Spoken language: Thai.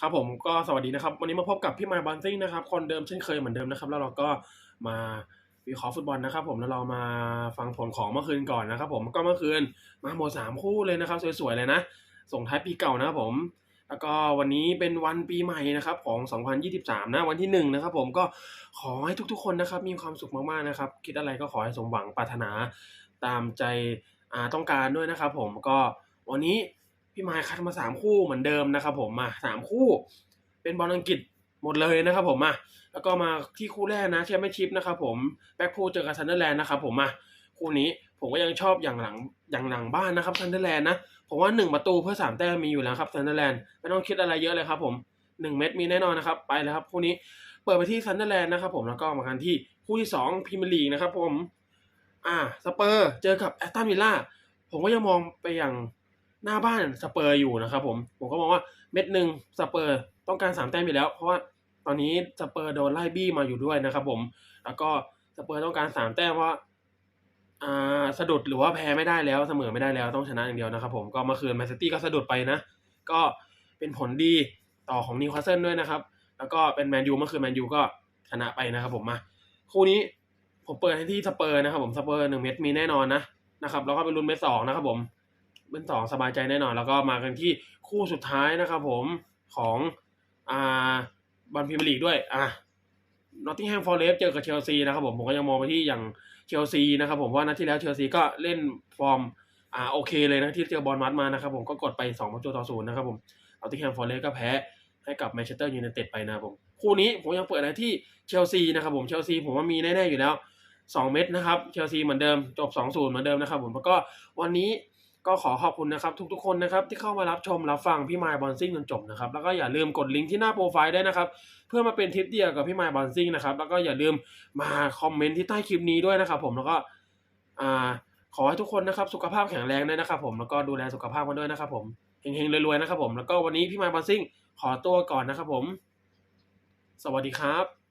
ครับผมก็สวัสดีนะครับ วันนี้มาพบกับพี่ไมค์บอลซิ่งนะครับ คนเดิมเช่นเคยเหมือนเดิมนะครับ แล้วเราก็มาวิเคราะห์ฟุตบอลนะครับ ผมแล้วเรามาฟังผลของเมื่อคืนก่อนนะครับ ผมก็เมื่อคืนมาหมดสามคู่เลยนะครับ สวยๆเลยนะ ส่งท้ายปีเก่านะครับผม แล้วก็วันนี้เป็นวันปีใหม่นะครับของ 2023 นะวันที่หนึ่งนะครับผมก็ขอให้ทุกๆ คนนะครับ มีความสุขมากๆนะครับ คิดอะไรก็ขอให้สมหวังปรารถนาตามใจต้องการด้วยนะครับ ผมก็วันนี้ พี่ไมค์คัดมาสามคู่เหมือนเดิมนะครับ ผมมาสามคู่ เป็นบอลอังกฤษหมดเลยนะครับ ผมมาแล้วก็มาที่คู่แรกนะแชมเปี้ยนชิพนะครับผมแบ็คพูเจอกับซันเดอร์แลนด์นะครับผมมาคู่นี้ผมก็ยังชอบอย่างหลังอย่างหลังบ้านนะครับซันเดอร์แลนด์นะผมว่าหนึ่งประตูเพื่อสามแต้มมีอยู่แล้วครับซันเดอร์แลนด์ไม่ต้องคิดอะไรเยอะเลยครับ ผมหนึ่งเม็ดมีแน่นอนนะครับ ไปแล้วครับคู่นี้เปิดไปที่ซันเดอร์แลนด์นะครับผมแล้วก็มากันที่คู่ที่สองพรีเมียร์ลีกนะครับ ผม อ่าสเปอร์เจอกับแอสตันวิลล่าผมก็ยังมองไปอย่าง หน้าบ้านสเปอร์อยู่นะครับผม ผมก็มองว่าเม็ดหนึ่งสเปอร์ต้องการสามแต้มอยู่แล้ว เพราะว่าตอนนี้สเปอร์โดนไล่บี้มาอยู่ด้วยนะครับผม แล้วก็สเปอร์ต้องการสามแต้มเพราะว่าอ่าสะดุดหรือว่าแพ้ไม่ได้แล้วเสมอไม่ได้แล้วต้องชนะอย่างเดียวนะครับผมก็เมื่อคืนแมนซิตี้ก็สะดุดไปนะ ก็เป็นผลดีต่อของนิวคาสเซิลด้วยนะครับ แล้วก็เป็นแมนยูเมื่อคืนแมนยูก็ชนะไปนะครับผมมาคู่นี้ผมเปิดให้ที่สเปอร์นะครับผมสเปอร์หนึ่งเม็ดมีแน่นอนนะนะครับแล้วก็เป็นลุ้นเม็ดสองนะครับผม เป็นสองสบายใจแน่นอน แล้วก็มากันที่คู่สุดท้ายนะครับผมของอ่าบอลพรีเมียร์ลีกด้วยอะนอตติงแฮมฟอร์เรสเจอกับเชลซีนะครับผมผมก็ยังมองไปที่อย่างเชลซีนะครับผมว่านัดที่แล้วเชลซีก็เล่นฟอร์มอ่าโอเคเลยนะที่เจอบอลมัดมานะครับผมก็กดไป2ประตูต่อศูนย์นะครับผมเอาที่แฮมฟอร์เรสก็แพ้ให้กับแมนเชสเตอร์ยูไนเต็ดไปนะครับผมคู่นี้ผมยังเปิดอะไรที่เชลซีนะครับผมเชลซีผมว่ามีแน่ๆอยู่แล้ว 2 เม็ดนะครับเชลซีเหมือนเดิมจบ2-0เหมือนเดิมนะครับผมแล้วก็วันนี้ ก็ขอขอบคุณนะครับทุกๆคนนะครับที่เข้ามารับชมรับฟังพี่มายบอลซิ่งจนจบนะครับแล้วก็อย่าลืมกดลิงก์ที่หน้าโปรไฟล์ได้นะครับเพื่อมาเป็นทิปเดียวกับพี่มายบอลซิ่งนะครับแล้วก็อย่าลืมมาคอมเมนต์ที่ใต้คลิปนี้ด้วยนะครับผมแล้วก็อ่าขอให้ทุกคนนะครับสุขภาพแข็งแรงด้วยนะครับผมแล้วก็ดูแลสุขภาพกันด้วยนะครับผมเฮงๆรวยๆนะครับผมแล้วก็วันนี้พี่มายบอลซิ่งขอตัวก่อนนะครับผม สวัสดีครับ